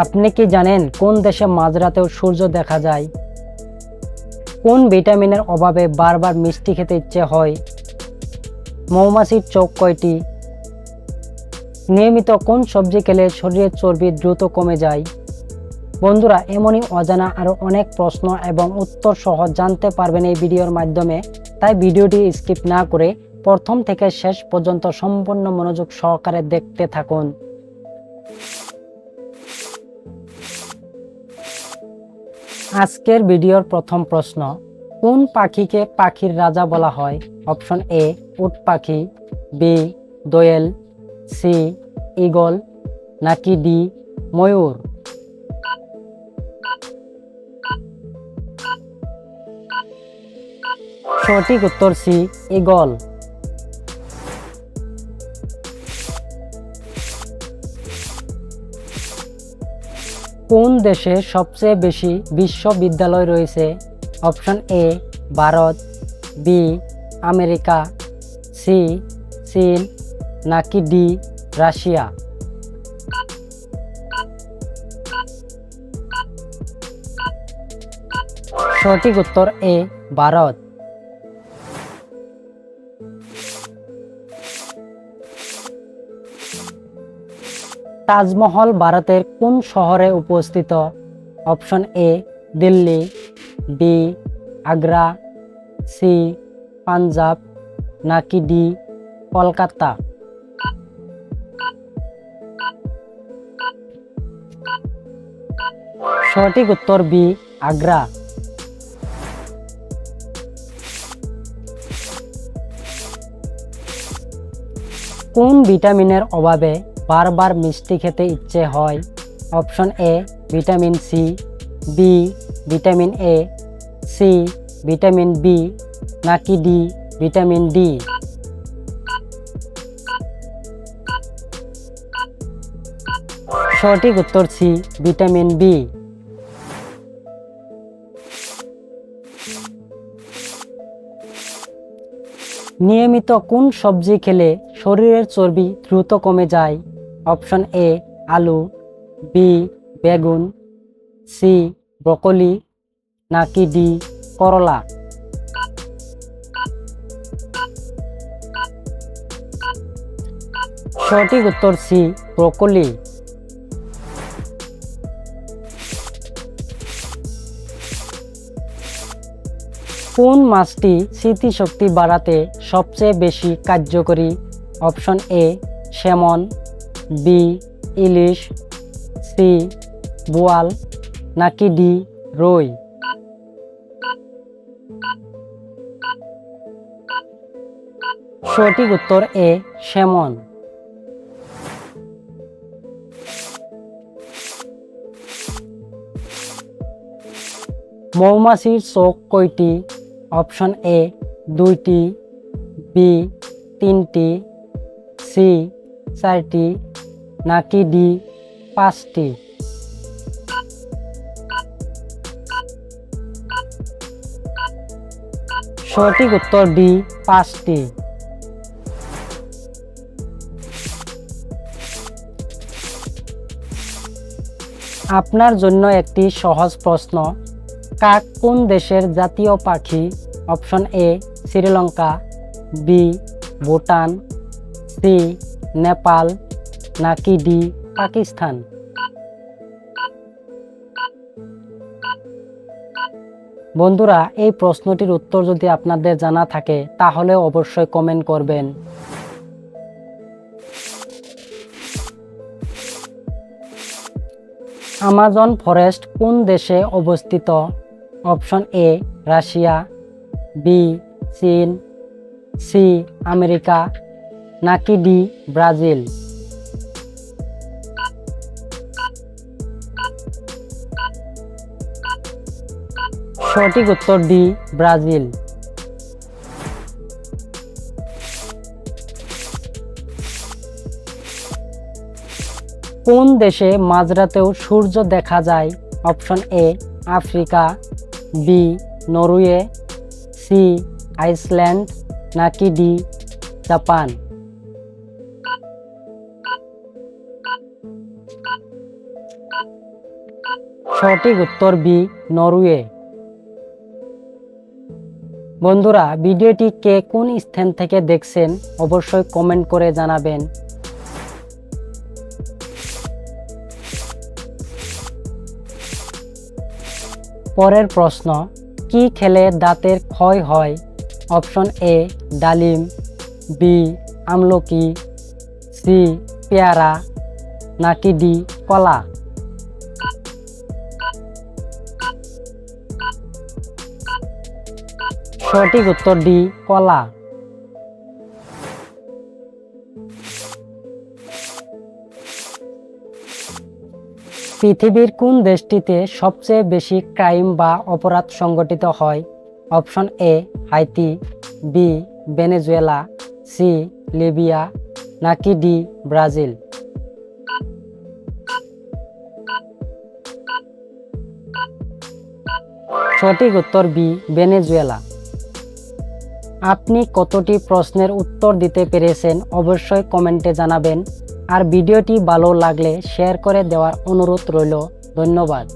আপনি কি জানেন কোন দেশে মাঝরাতেও সূর্য দেখা যায়? কোন ভিটামিনের অভাবে বারবার মিষ্টি খেতে ইচ্ছে হয়? মৌমাছির চোখ কয়টি? নিয়মিত কোন সবজি খেলে শরীরের চর্বি দ্রুত কমে যায়? বন্ধুরা, এমনই অজানা আরও অনেক প্রশ্ন এবং উত্তর সহ জানতে পারবেন এই ভিডিওর মাধ্যমে। তাই ভিডিওটি স্কিপ না করে প্রথম থেকে শেষ পর্যন্ত সম্পূর্ণ মনোযোগ সহকারে দেখতে থাকুন। আজকের ভিডিওর প্রথম প্রশ্ন, কোন পাখিকে পাখির রাজা বলা হয়? অপশন এ, উট পাখি, বি, দোয়েল, সি ইগল নাকি ডি, ময়ূর? সঠিক উত্তর সি ইগল কোন দেশে সবচেয়ে বেশি বিশ্ববিদ্যালয় রয়েছে? Option A, Bharat, B, America, C, চীন, নাকি ডি, রাশিয়া? সঠিক উত্তর এ, ভারত। তাজমহল ভারতের কোন শহরে উপস্থিত? Option A, Delhi, B, Agra, C, Punjab, নাকি ডি, কলকাতা? সঠিক উত্তর বি, আগ্রা। কোন ভিটামিনের অভাবে বারবার মিষ্টি খেতে ইচ্ছে হয়। Option A, vitamin C, B, vitamin A, C, vitamin B, নাকি ডি, ভিটামিন ডি। সঠিক উত্তর সি, ভিটামিন বি। নিয়মিত কোন সবজি খেলে শরীরের চর্বি দ্রুত কমে যায়? অপশন এ আলু, বি বেগুন, সি ব্রকলি, নাকি ডি করলা? সঠিক উত্তর সি ব্রকলি। কোন মাছটি স্মৃতিশক্তি বাড়াতে সবচেয়ে বেশি কার্যকরী? অপশন এ সেমন বি, ইলিশ, সি, বোয়াল, নাকি ডি, রই? সঠিক উত্তর এ, সেমন। মৌমাছির চোখ কয়টি? অপশন এ, দুইটি, বি, তিনটি, সি, চারটি নাকি ডি পাঁচটি? সঠিক উত্তর ডি পাঁচটি। আপনার জন্য একটি সহজ প্রশ্ন। কাক কোন দেশের জাতীয় পাখি? Option A, Sri Lanka, B, Bhutan, C, Nepal নাকি ডি, পাকিস্তান? বন্ধুরা, এই প্রশ্নটির উত্তর যদি আপনাদের জানা থাকে, তাহলে অবশ্যই কমেন্ট করবেন। আমাজন ফরেস্ট কোন দেশে অবস্থিত? অপশন এ রাশিয়া বি চীন সি আমেরিকা নাকি ডি ব্রাজিল সঠিক উত্তর ডি, ব্রাজিল। কোন দেশে মাঝরাতেও সূর্য দেখা যায়? Option A, Africa, B, Norway, C, Iceland, নাকি ডি, জাপান। সঠিক উত্তর বি, নরওয়ে। বন্ধুরা, ভিডিওটি কে কোন স্থান থেকে দেখছেন অবশ্যই কমেন্ট করে জানাবেন। পরের প্রশ্ন, কি খেলে দাঁতের ক্ষয় হয়? অপশন এ, ডালিম, বি, আমলকি, সি, পেয়ারা, নাকি ডি, কলা? সঠিক উত্তর ডি, কলা। পৃথিবীর কোন দেশটিতে সবচেয়ে বেশি ক্রাইম বা অপরাধ সংগঠিত হয়? Option A, Haiti, B, Venezuela, C, Libya, নাকি ডি, ব্রাজিল? সঠিক উত্তর বি, ভেনেজুয়েলা। আপনি কতটি প্রশ্নের উত্তর দিতে পেরেছেন অবশ্যই কমেন্টে জানাবেন। আর ভিডিওটি ভালো লাগলে শেয়ার করে দেওয়ার অনুরোধ রইল। ধন্যবাদ।